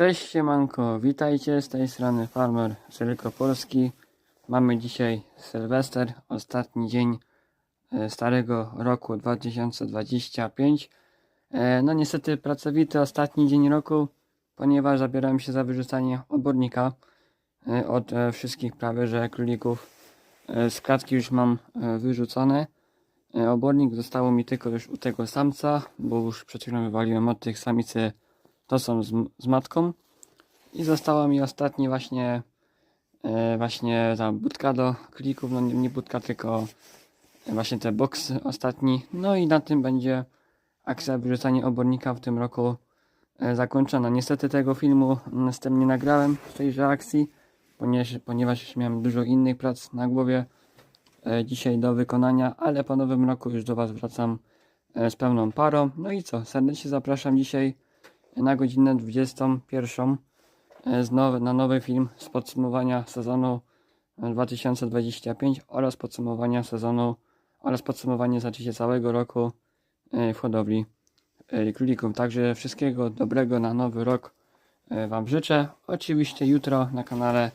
Cześć siemanko, witajcie z tej strony Farmer z. Mamy dzisiaj Sylwester, ostatni dzień e, starego roku 2025. E, No niestety pracowity ostatni dzień roku, ponieważ zabieram się za wyrzucanie obornika e, od wszystkich prawie że królików. Z już mam wyrzucone. Obornik zostało mi tylko już u tego samca, bo już przed chwilą wywaliłem od tych samicy, to są z, z matką. I została mi ostatni właśnie e, właśnie ta budka do klików, no nie, nie budka, tylko właśnie te boksy ostatni. No i na tym będzie akcja wyrzucania obornika w tym roku e, zakończona. Niestety tego filmu tym nie nagrałem w tejże akcji, ponieważ, ponieważ miałem dużo innych prac na głowie e, dzisiaj do wykonania, ale po nowym roku już do Was wracam e, z pełną parą. No i co, serdecznie zapraszam dzisiaj na godzinę 21 e, nowy, na nowy film z podsumowania sezonu e, 2025 oraz podsumowania sezonu oraz podsumowanie znaczycie całego roku e, w hodowli e, królików. Także wszystkiego dobrego na nowy rok e, Wam życzę. Oczywiście jutro na kanale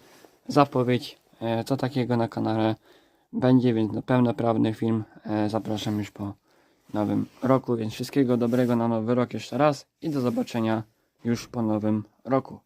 zapowiedź e, co takiego na kanale będzie, więc no pełnoprawny film. E, Zapraszam już po nowym roku, więc wszystkiego dobrego na nowy rok jeszcze raz i do zobaczenia już po nowym roku.